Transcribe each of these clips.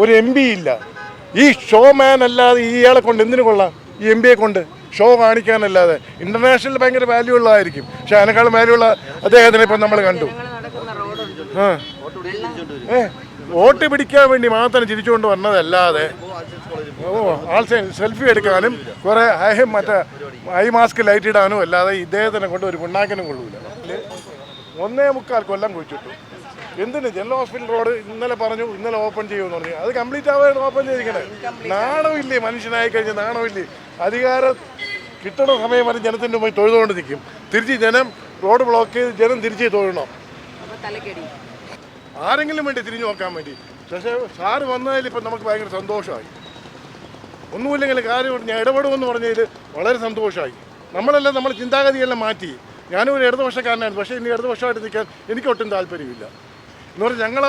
ഒരു M P ഇല്ല. ഈ ഷോ മാൻ അല്ലാതെ ഇയാളെ കൊണ്ട് എന്തിനു കൊള്ളാം? ഈ എം പിയെ കൊണ്ട് ഷോ കാണിക്കാനല്ലാതെ ഇന്റർനാഷണൽ ഭയങ്കര വാല്യൂ ഉള്ളതായിരിക്കും. പക്ഷെ അതിനേക്കാളും വാല്യൂ ഉള്ള അദ്ദേഹത്തിനെ ഇപ്പം നമ്മൾ കണ്ടു. ഏ വോട്ട് പിടിക്കാൻ വേണ്ടി മാത്രം ചിരിച്ചുകൊണ്ട് വന്നതല്ലാതെ ഓ ആൾ സെൽഫി എടുക്കാനും കുറെ ഹൈ മറ്റേ ഐ മാസ്ക് ലൈറ്റ് ഇടാനും അല്ലാതെ ഇദ്ദേഹത്തിനെ കൊണ്ട് ഒരു പിണ്ണാക്കിനും കൊള്ളൂല. ഒന്നേ മുക്കാൽ കൊല്ലം കുഴിച്ചിട്ടു. എന്തിന് ജനറൽ ഹോസ്പിറ്റൽ റോഡ് ഇന്നലെ പറഞ്ഞു ഇന്നലെ ഓപ്പൺ ചെയ്യുമെന്ന് പറഞ്ഞു. അത് കംപ്ലീറ്റ് ആവാൻ ഓപ്പൺ ചെയ്തിരിക്കണേ. നാണമില്ലേ മനുഷ്യനായി കഴിഞ്ഞ നാണമില്ലേ അധികാരം കിട്ടണ സമയം വരെ ജനത്തിന്റെ മുമ്പിൽ തൊഴുതുകൊണ്ട് നിൽക്കും തിരിച്ച് ജനം റോഡ് ബ്ലോക്ക് ചെയ്ത് ജനം തിരിച്ച് തൊഴണം. ആരെങ്കിലും വേണ്ടി തിരിഞ്ഞു നോക്കാൻ വേണ്ടി. പക്ഷേ സാറ് വന്നതിൽ ഇപ്പം നമുക്ക് ഭയങ്കര സന്തോഷമായി. ഒന്നുമില്ലെങ്കിൽ കാര്യം ഞാൻ ഇടപെടുമെന്ന് പറഞ്ഞതിൽ വളരെ സന്തോഷമായി. നമ്മളെല്ലാം നമ്മൾ ചിന്താഗതിയെല്ലാം മാറ്റി. ഞാനും ഒരു ഇടതുപക്ഷക്കാരനായിരുന്നു. പക്ഷേ ഇനി ഇടതുപക്ഷമായിട്ട് നിൽക്കാൻ എനിക്കൊട്ടും താല്പര്യമില്ല. എന്ന് പറഞ്ഞാൽ ഞങ്ങൾ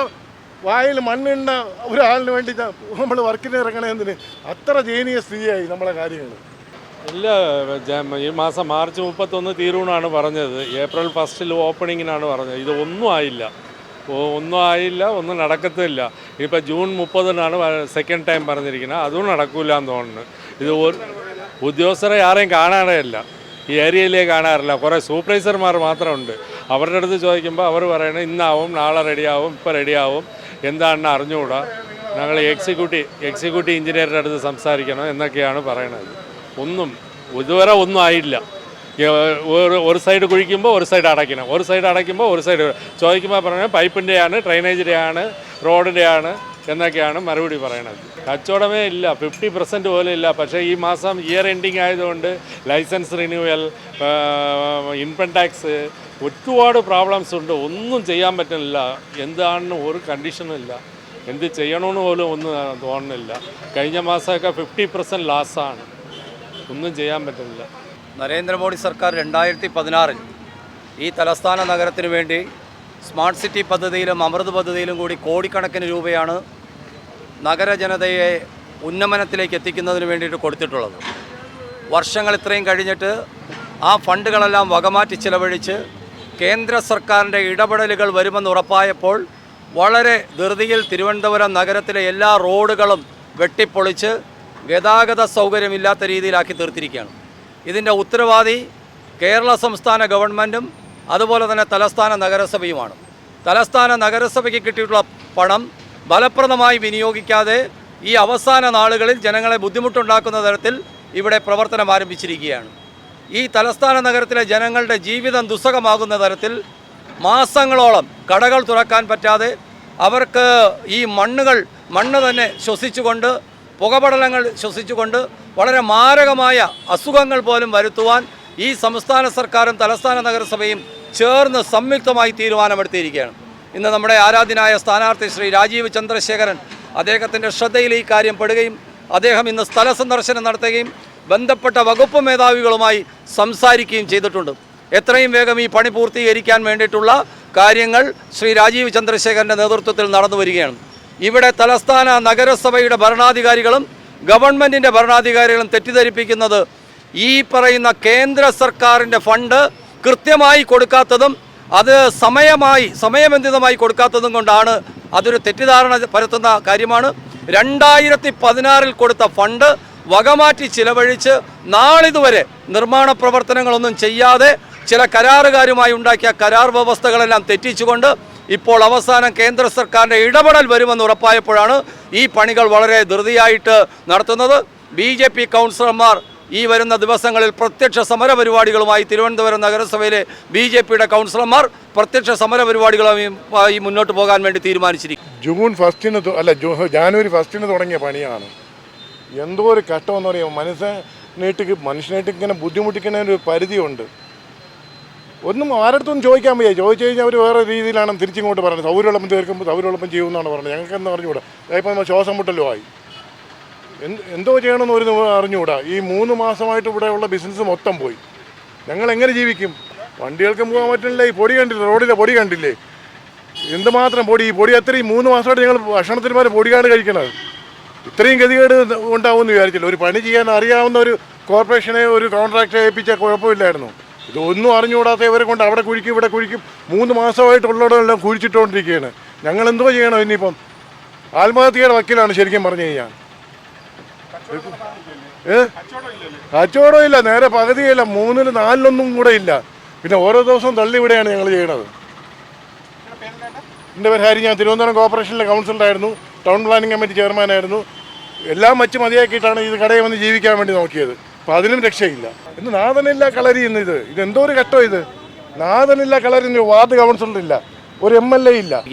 വായിൽ മണ്ണിണ്ട ഒരാളിന് വേണ്ടി നമ്മൾ വർക്കിന് ഇറങ്ങണതിന് അത്ര ദയനീയ സ്ഥിതിയായി നമ്മളെ കാര്യങ്ങൾ ഇല്ല ഈ മാസം മാർച്ച് മുപ്പത്തൊന്ന് തീരൂണാണ് പറഞ്ഞത്. ഏപ്രിൽ ഫസ്റ്റിൽ ഓപ്പണിങ്ങിനാണ് പറഞ്ഞത്. ഇത് ഒന്നും ആയില്ല. ഒന്നും ആയില്ല ഒന്നും നടക്കത്തില്ല. ഇപ്പം ജൂൺ മുപ്പതിനാണ് സെക്കൻഡ് ടൈം പറഞ്ഞിരിക്കുന്നത്. അതും നടക്കില്ല എന്ന് തോന്നുന്നു. ഇത് ഉദ്യോഗസ്ഥരെ ആരെയും ഇല്ല ഈ ഏരിയയിലേ കാണാറില്ല. കുറേ സൂപ്പർവൈസർമാർ മാത്രമുണ്ട്. അവരുടെ അടുത്ത് ചോദിക്കുമ്പോൾ അവർ പറയണത് ഇന്നാവും നാളെ റെഡിയാവും ഇപ്പോൾ റെഡിയാവും. എന്താണെന്ന് അറിഞ്ഞുകൂടാ? ഞങ്ങൾ എക്സിക്യൂട്ടീവ് എക്സിക്യൂട്ടീവ് എഞ്ചിനീയറുടെ അടുത്ത് സംസാരിക്കണം എന്നൊക്കെയാണ് പറയണത്. ഒന്നും ഇതുവരെ ഒന്നും ആയില്ല. ഒരു ഒരു സൈഡ് കുഴിക്കുമ്പോൾ ഒരു സൈഡ് അടയ്ക്കണം. ഒരു സൈഡ് അടയ്ക്കുമ്പോൾ ഒരു സൈഡ് ചോദിക്കുമ്പോൾ പറഞ്ഞാൽ പൈപ്പിന്റെയാണ് ഡ്രൈനേജിന്റെയാണ് റോഡിന്റെയാണ് എന്നൊക്കെയാണ് മറുപടി പറയണത്. കച്ചവടമേ ഇല്ല ഫിഫ്റ്റി പെർസെന്റ് പോലും ഇല്ല. പക്ഷേ ഈ മാസം ഇയർ എൻഡിങ് ആയതുകൊണ്ട് ലൈസൻസ് റിന്യൂവൽ ഇൻകം ടാക്സ് ഒരുപാട് പ്രോബ്ലംസ് ഉണ്ട്. ഒന്നും ചെയ്യാൻ പറ്റുന്നില്ല. എന്താണെന്ന് ഒരു കണ്ടീഷനും ഇല്ല. എന്ത് ചെയ്യണമെന്ന് പോലും ഒന്നും തോന്നുന്നില്ല. കഴിഞ്ഞ മാസമൊക്കെ ഫിഫ്റ്റി പെർസെന്റ് ലാസാണ് ഒന്നും ചെയ്യാൻ പറ്റുന്നില്ല. നരേന്ദ്രമോദി സർക്കാർ രണ്ടായിരത്തി പതിനാറിൽ ഈ തലസ്ഥാന നഗരത്തിന് വേണ്ടി സ്മാർട്ട് സിറ്റി പദ്ധതിയിലും അമൃത് പദ്ധതിയിലും കൂടി കോടിക്കണക്കിന് രൂപയാണ് നഗര ജനതയെ ഉന്നമനത്തിലേക്ക് എത്തിക്കുന്നതിന് വേണ്ടിയിട്ട് കൊടുത്തിട്ടുള്ളത്. വർഷങ്ങൾ ഇത്രയും കഴിഞ്ഞിട്ട് ആ ഫണ്ടുകളെല്ലാം വകമാറ്റി ചിലവഴിച്ച് കേന്ദ്ര സർക്കാരിന്റെ ഇടപെടലുകൾ വരുമെന്ന് ഉറപ്പായപ്പോൾ വളരെ ധൃതിയിൽ തിരുവനന്തപുരം നഗരത്തിലെ എല്ലാ റോഡുകളും വെട്ടിപ്പൊളിച്ച് ഗതാഗത സൗകര്യമില്ലാത്ത രീതിയിലാക്കി തീർത്തിരിക്കുകയാണ്. ഇതിന്റെ ഉത്തരവാദി കേരള സംസ്ഥാന ഗവൺമെന്റും അതുപോലെ തന്നെ തലസ്ഥാന നഗരസഭയുമാണ്. തലസ്ഥാന നഗരസഭയ്ക്ക് കിട്ടിയിട്ടുള്ള പണം ഫലപ്രദമായി വിനിയോഗിക്കാതെ ഈ അവസാന നാളുകളിൽ ജനങ്ങളെ ബുദ്ധിമുട്ടുണ്ടാക്കുന്ന തരത്തിൽ ഇവിടെ പ്രവർത്തനം ആരംഭിച്ചിരിക്കുകയാണ്. ഈ തലസ്ഥാന നഗരത്തിലെ ജനങ്ങളുടെ ജീവിതം ദുസ്സഹമാകുന്ന തരത്തിൽ മാസങ്ങളോളം കടകൾ തുറക്കാൻ പറ്റാതെ അവർക്ക് ഈ മണ്ണുകൾ മണ്ണ് തന്നെ ശ്വസിച്ചുകൊണ്ട് പുകപടലങ്ങൾ ശ്വസിച്ചുകൊണ്ട് വളരെ മാരകമായ അസുഖങ്ങൾ പോലും വരുത്തുവാൻ ഈ സംസ്ഥാന സർക്കാരും തലസ്ഥാന നഗരസഭയും ചേർന്ന് സംയുക്തമായി തീരുമാനമെടുത്തിരിക്കുകയാണ്. ഇന്ന് നമ്മുടെ ആരാധ്യനായ സ്ഥാനാർത്ഥി ശ്രീ രാജീവ് ചന്ദ്രശേഖരൻ അദ്ദേഹത്തിന്റെ ശ്രദ്ധയിൽ ഈ കാര്യം പെടുകയും അദ്ദേഹം ഇന്ന് സ്ഥല സന്ദർശനം നടത്തുകയും ബന്ധപ്പെട്ട വകുപ്പ് മേധാവികളുമായി സംസാരിക്കുകയും ചെയ്തിട്ടുണ്ട്. എത്രയും വേഗം ഈ പണി പൂർത്തീകരിക്കാൻ വേണ്ടിയിട്ടുള്ള കാര്യങ്ങൾ ശ്രീ രാജീവ് ചന്ദ്രശേഖരന്റെ നേതൃത്വത്തിൽ നടന്നു വരികയാണ്. ഇവിടെ തലസ്ഥാന നഗരസഭയുടെ ഭരണാധികാരികളും ഗവൺമെന്റിന്റെ ഭരണാധികാരികളും തെറ്റിദ്ധരിപ്പിക്കുന്നത് ഈ പറയുന്ന കേന്ദ്ര സർക്കാരിന്റെ ഫണ്ട് കൃത്യമായി കൊടുക്കാത്തതും അത് സമയമായി സമയബന്ധിതമായി കൊടുക്കാത്തതും കൊണ്ടാണ് അതൊരു തെറ്റിദ്ധാരണ പരത്തുന്ന കാര്യമാണ്. രണ്ടായിരത്തി പതിനാറിൽ കൊടുത്ത ഫണ്ട് വകമാറ്റി ചിലവഴിച്ച് നാളിതുവരെ നിർമ്മാണ പ്രവർത്തനങ്ങളൊന്നും ചെയ്യാതെ ചില കരാറുകാരുമായി ഉണ്ടാക്കിയ കരാർ വ്യവസ്ഥകളെല്ലാം തെറ്റിച്ചുകൊണ്ട് ഇപ്പോൾ അവസാനം കേന്ദ്ര സർക്കാരിന്റെ ഇടപെടൽ വരുമെന്ന് ഉറപ്പായപ്പോഴാണ് ഈ പണികൾ വളരെ ധൃതിയായിട്ട് നടത്തുന്നത്. ബി ജെ പി കൗൺസിലർമാർ ഈ വരുന്ന ദിവസങ്ങളിൽ പ്രത്യക്ഷ സമര പരിപാടികളുമായി തിരുവനന്തപുരം നഗരസഭയിലെ ബി ജെ പിയുടെ കൗൺസിലർമാർ പ്രത്യക്ഷ സമര പരിപാടികളുമായി മുന്നോട്ട് പോകാൻ വേണ്ടി തീരുമാനിച്ചിരിക്കും ജൂൺ ഫസ്റ്റിന് അല്ല ജാനുവരി ഫസ്റ്റിന് തുടങ്ങിയ പണിയാണ്. എന്തോ ഒരു കഷ്ടമെന്ന് പറയുമ്പോൾ മനുഷ്യനായിട്ട് മനുഷ്യനായിട്ട് ഇങ്ങനെ ബുദ്ധിമുട്ടിക്കുന്നതിന് ഒരു പരിധിയുണ്ട്. ഒന്നും ആരടുത്തൊന്നും ചോദിക്കാൻ വയ്യ. ചോദിച്ചു കഴിഞ്ഞാൽ അവർ വേറെ രീതിയിലാണ് തിരിച്ചിങ്ങോട്ട് പറഞ്ഞത്. സൗകര്യമുള്ളപ്പം തീർക്കുമ്പോൾ സൗകര്യമുള്ളപ്പം ചെയ്യുമെന്നാണ് പറഞ്ഞത്. ഞങ്ങൾക്ക് എന്ന് അറിഞ്ഞുകൂടാ? ഇപ്പം നമ്മൾ ശ്വാസം മുട്ടലോ ആയി. എന്ത് എന്തോ ചെയ്യണമെന്ന് ഒരു അറിഞ്ഞുകൂടാ. ഈ മൂന്ന് മാസമായിട്ട് ഇവിടെയുള്ള ബിസിനസ് മൊത്തം പോയി. ഞങ്ങൾ എങ്ങനെ ജീവിക്കും? വണ്ടികൾക്കും പോകാൻ പറ്റില്ല ഈ പൊടി കണ്ടില്ലേ? റോഡിലെ പൊടി കണ്ടില്ലേ? എന്തുമാത്രം പൊടി? ഈ പൊടി അത്രയും മൂന്ന് മാസമായിട്ട് ഞങ്ങൾ ഭക്ഷണത്തിന് പോലെ പൊടിയാണ് കഴിക്കണത്. ഇത്രയും ഗതികേട് ഉണ്ടാവുമെന്ന് വിചാരിച്ചില്ല. ഒരു പണി ചെയ്യാൻ അറിയാവുന്ന ഒരു കോർപ്പറേഷനെ ഒരു കോൺട്രാക്ടറെ ഏൽപ്പിച്ചാൽ കുഴപ്പമില്ലായിരുന്നു. ഇതൊന്നും അറിഞ്ഞുകൂടാത്ത ഇവരെ കൊണ്ട് അവിടെ കുഴിക്കും ഇവിടെ കുഴിക്കും മൂന്ന് മാസമായിട്ടുള്ളവരെല്ലാം കുഴിച്ചിട്ടുകൊണ്ടിരിക്കുകയാണ്. ഞങ്ങൾ എന്തോ ചെയ്യണം ഇനിയിപ്പം? ആത്മഹത്യയുടെ വക്കീലാണ് ശരിക്കും പറഞ്ഞു കഴിഞ്ഞാൽ. ഏ? കച്ചവടം ഇല്ല നേരെ പകുതിയില്ല. മൂന്നിൽ നാലിലൊന്നും കൂടെ ഇല്ല. പിന്നെ ഓരോ ദിവസവും തള്ളി ഇവിടെയാണ് ഞങ്ങൾ ചെയ്യണത്. എന്റെ പേര് ഹരി. ഞാൻ തിരുവനന്തപുരം കോർപ്പറേഷനിലെ കൗൺസിലറായിരുന്നു. ടൗൺ പ്ലാനിംഗ് കമ്മിറ്റി ചെയർമാനായിരുന്നു. എല്ലാം വച്ച് മതിയാക്കിയിട്ടാണ് ഇത് കടയിൽ വന്ന് ജീവിക്കാൻ വേണ്ടി നോക്കിയത്. അപ്പം അതിനും രക്ഷയില്ല. ഇന്ന് നാഥനില്ല കളരി ഇന്ന് ഇത്. ഇത് എന്തോ ഒരു ഘട്ടം ഇത്. നാഥനില്ല കളരി വാർഡ് വാർഡ് കൗൺസിലറില്ല. ഒരു എം എൽ എ ഇല്ല.